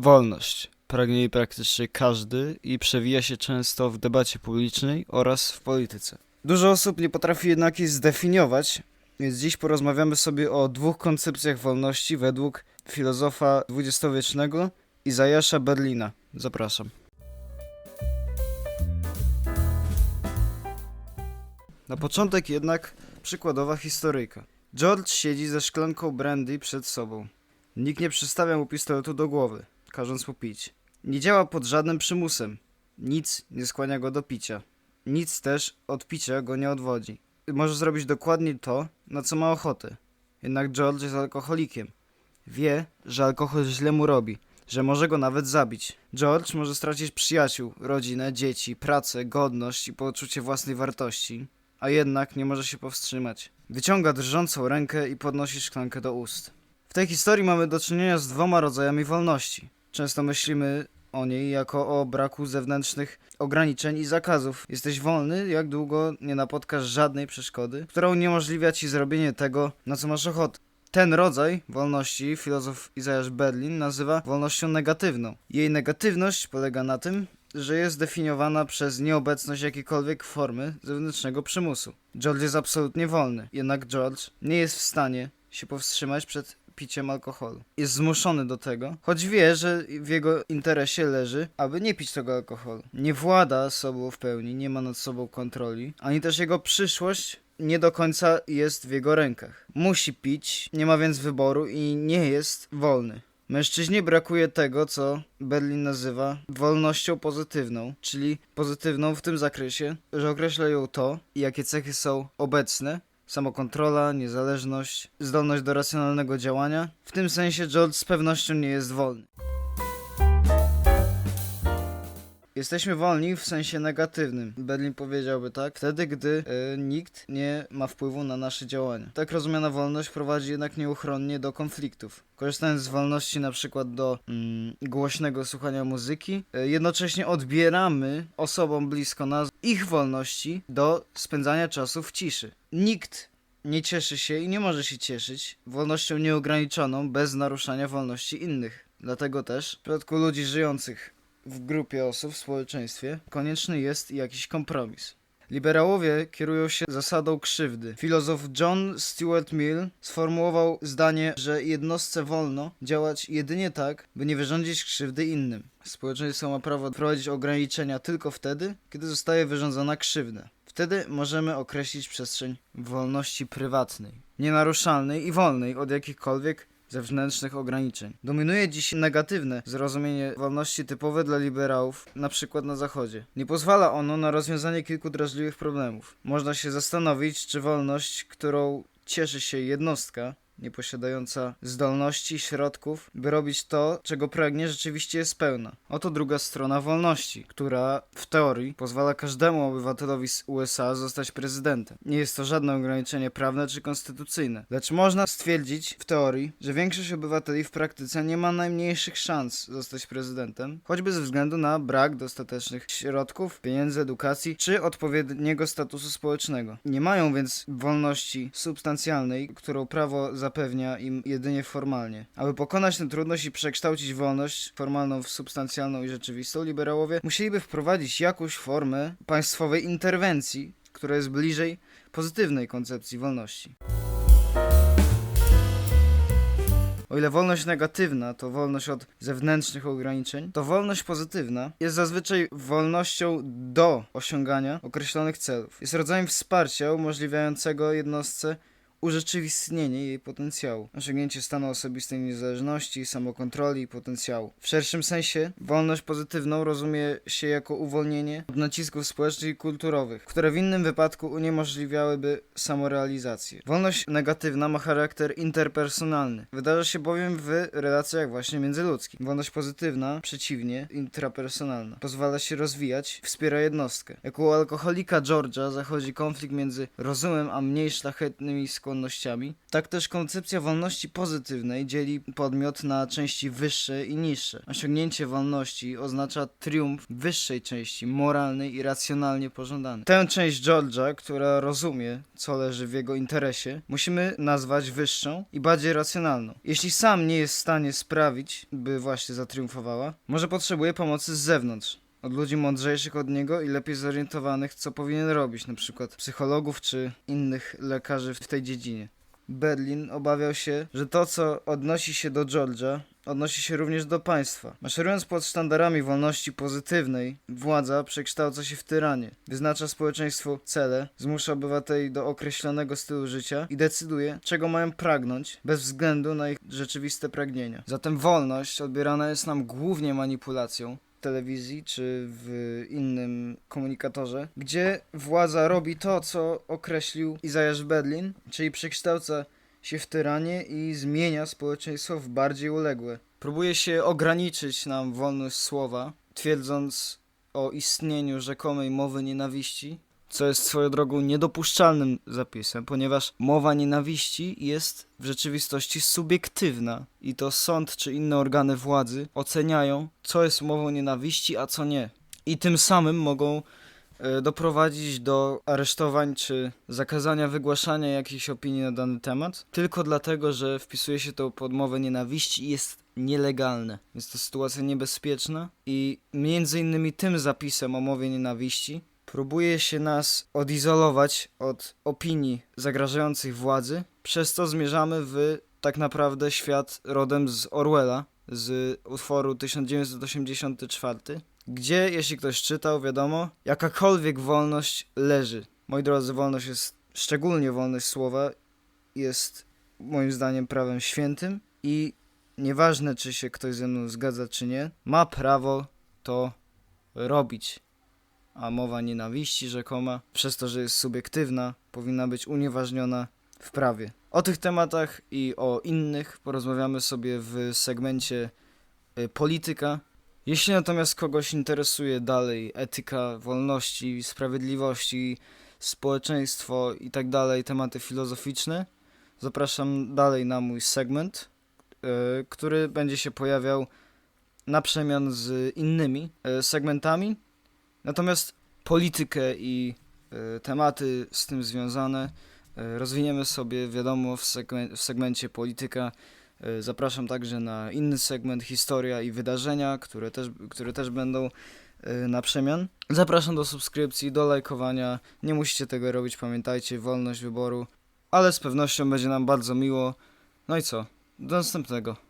Wolność. Pragnie jej praktycznie każdy i przewija się często w debacie publicznej oraz w polityce. Dużo osób nie potrafi jednak jej zdefiniować, więc dziś porozmawiamy sobie o dwóch koncepcjach wolności według filozofa dwudziestowiecznego Izajasza Berlina. Zapraszam. Na początek jednak przykładowa historyjka. George siedzi ze szklanką brandy przed sobą. Nikt nie przystawia mu pistoletu do głowy, każąc mu pić. Nie działa pod żadnym przymusem. Nic nie skłania go do picia. Nic też od picia go nie odwodzi. Może zrobić dokładnie to, na co ma ochotę. Jednak George jest alkoholikiem. Wie, że alkohol źle mu robi, że może go nawet zabić. George może stracić przyjaciół, rodzinę, dzieci, pracę, godność i poczucie własnej wartości, a jednak nie może się powstrzymać. Wyciąga drżącą rękę i podnosi szklankę do ust. W tej historii mamy do czynienia z dwoma rodzajami wolności. Często myślimy o niej jako o braku zewnętrznych ograniczeń i zakazów. Jesteś wolny, jak długo nie napotkasz żadnej przeszkody, która uniemożliwia ci zrobienie tego, na co masz ochotę. Ten rodzaj wolności filozof Izajasz Berlin nazywa wolnością negatywną. Jej negatywność polega na tym, że jest definiowana przez nieobecność jakiejkolwiek formy zewnętrznego przymusu. George jest absolutnie wolny, jednak George nie jest w stanie się powstrzymać przed piciem alkoholu. Jest zmuszony do tego, choć wie, że w jego interesie leży, aby nie pić tego alkoholu. Nie włada sobą w pełni, nie ma nad sobą kontroli, ani też jego przyszłość nie do końca jest w jego rękach. Musi pić, nie ma więc wyboru i nie jest wolny. Mężczyźnie brakuje tego, co Berlin nazywa wolnością pozytywną, czyli pozytywną w tym zakresie, że określa ją to, jakie cechy są obecne samokontrola, niezależność, zdolność do racjonalnego działania. W tym sensie George z pewnością nie jest wolny. Jesteśmy wolni w sensie negatywnym. Berlin powiedziałby tak, wtedy gdy e, nikt nie ma wpływu na nasze działania. Tak rozumiana wolność prowadzi jednak nieuchronnie do konfliktów. Korzystając z wolności na przykład do mm, głośnego słuchania muzyki, e, jednocześnie odbieramy osobom blisko nas ich wolności do spędzania czasu w ciszy. Nikt nie cieszy się i nie może się cieszyć wolnością nieograniczoną bez naruszania wolności innych. Dlatego też w przypadku ludzi żyjących w grupie osób w społeczeństwie konieczny jest jakiś kompromis. Liberałowie kierują się zasadą krzywdy. Filozof John Stuart Mill sformułował zdanie, że jednostce wolno działać jedynie tak, by nie wyrządzić krzywdy innym. Społeczeństwo ma prawo wprowadzić ograniczenia tylko wtedy, kiedy zostaje wyrządzona krzywda. Wtedy możemy określić przestrzeń wolności prywatnej, nienaruszalnej i wolnej od jakichkolwiek zewnętrznych ograniczeń. Dominuje dziś negatywne zrozumienie wolności typowe dla liberałów, na przykład na Zachodzie. Nie pozwala ono na rozwiązanie kilku drażliwych problemów. Można się zastanowić, czy wolność, którą cieszy się jednostka, nieposiadająca zdolności, środków, by robić to, czego pragnie, rzeczywiście jest pełna. Oto druga strona wolności, która w teorii pozwala każdemu obywatelowi z USA zostać prezydentem. Nie jest to żadne ograniczenie prawne czy konstytucyjne, lecz można stwierdzić w teorii, że większość obywateli w praktyce nie ma najmniejszych szans zostać prezydentem, choćby ze względu na brak dostatecznych środków, pieniędzy, edukacji czy odpowiedniego statusu społecznego. Nie mają więc wolności substancjalnej, którą prawo zapewnia im jedynie formalnie. Aby pokonać tę trudność i przekształcić wolność formalną w substancjalną i rzeczywistą, liberałowie musieliby wprowadzić jakąś formę państwowej interwencji, która jest bliżej pozytywnej koncepcji wolności. O ile wolność negatywna to wolność od zewnętrznych ograniczeń, to wolność pozytywna jest zazwyczaj wolnością do osiągania określonych celów. Jest rodzajem wsparcia umożliwiającego jednostce urzeczywistnienie jej potencjału, osiągnięcie stanu osobistej niezależności, samokontroli i potencjału. W szerszym sensie wolność pozytywną rozumie się jako uwolnienie od nacisków społecznych i kulturowych, które w innym wypadku uniemożliwiałyby samorealizację. Wolność negatywna ma charakter interpersonalny. Wydarza się bowiem w relacjach właśnie międzyludzkich. Wolność pozytywna, przeciwnie, intrapersonalna. Pozwala się rozwijać, wspiera jednostkę. Jak u alkoholika George'a zachodzi konflikt między rozumem a mniej szlachetnymi skłonnościami skłonnościami. Tak też koncepcja wolności pozytywnej dzieli podmiot na części wyższe i niższe. Osiągnięcie wolności oznacza triumf wyższej części, moralnej i racjonalnie pożądanej. Tę część George'a, która rozumie, co leży w jego interesie, musimy nazwać wyższą i bardziej racjonalną. Jeśli sam nie jest w stanie sprawić, by właśnie zatriumfowała, może potrzebuje pomocy z zewnątrz. Od ludzi mądrzejszych od niego i lepiej zorientowanych, co powinien robić, na przykład psychologów czy innych lekarzy w tej dziedzinie. Berlin obawiał się, że to, co odnosi się do George'a, odnosi się również do państwa. Maszerując pod sztandarami wolności pozytywnej, władza przekształca się w tyranię, wyznacza społeczeństwu cele, zmusza obywateli do określonego stylu życia i decyduje, czego mają pragnąć, bez względu na ich rzeczywiste pragnienia. Zatem wolność odbierana jest nam głównie manipulacją, telewizji czy w innym komunikatorze, gdzie władza robi to, co określił Izajasz Berlin, czyli przekształca się w tyranię i zmienia społeczeństwo w bardziej uległe. Próbuje się ograniczyć nam wolność słowa, twierdząc o istnieniu rzekomej mowy nienawiści, co jest swoją drogą niedopuszczalnym zapisem, ponieważ mowa nienawiści jest w rzeczywistości subiektywna i to sąd czy inne organy władzy oceniają, co jest mową nienawiści, a co nie. I tym samym mogą e, doprowadzić do aresztowań czy zakazania wygłaszania jakiejś opinii na dany temat, tylko dlatego, że wpisuje się to pod mowę nienawiści i jest nielegalne. Jest to sytuacja niebezpieczna i między innymi tym zapisem o mowie nienawiści próbuje się nas odizolować od opinii zagrażających władzy, przez co zmierzamy w tak naprawdę świat rodem z Orwella, z utworu 1984, gdzie, jeśli ktoś czytał, wiadomo, jakakolwiek wolność leży. Moi drodzy, wolność jest, szczególnie wolność słowa, jest moim zdaniem prawem świętym i nieważne, czy się ktoś ze mną zgadza, czy nie, ma prawo to robić a mowa nienawiści rzekoma, przez to, że jest subiektywna, powinna być unieważniona w prawie. O tych tematach i o innych porozmawiamy sobie w segmencie y, polityka. Jeśli natomiast kogoś interesuje dalej etyka, wolności, sprawiedliwości, społeczeństwo i tak dalej, tematy filozoficzne, zapraszam dalej na mój segment, y, który będzie się pojawiał na przemian z innymi y, segmentami. Natomiast politykę i y, tematy z tym związane y, rozwiniemy sobie, wiadomo, w, segmen- w segmencie polityka. Y, zapraszam także na inny segment historia i wydarzenia, które też, które też będą na przemian. Zapraszam do subskrypcji, do lajkowania. Nie musicie tego robić, pamiętajcie, wolność wyboru, ale z pewnością będzie nam bardzo miło. No i co? Do następnego.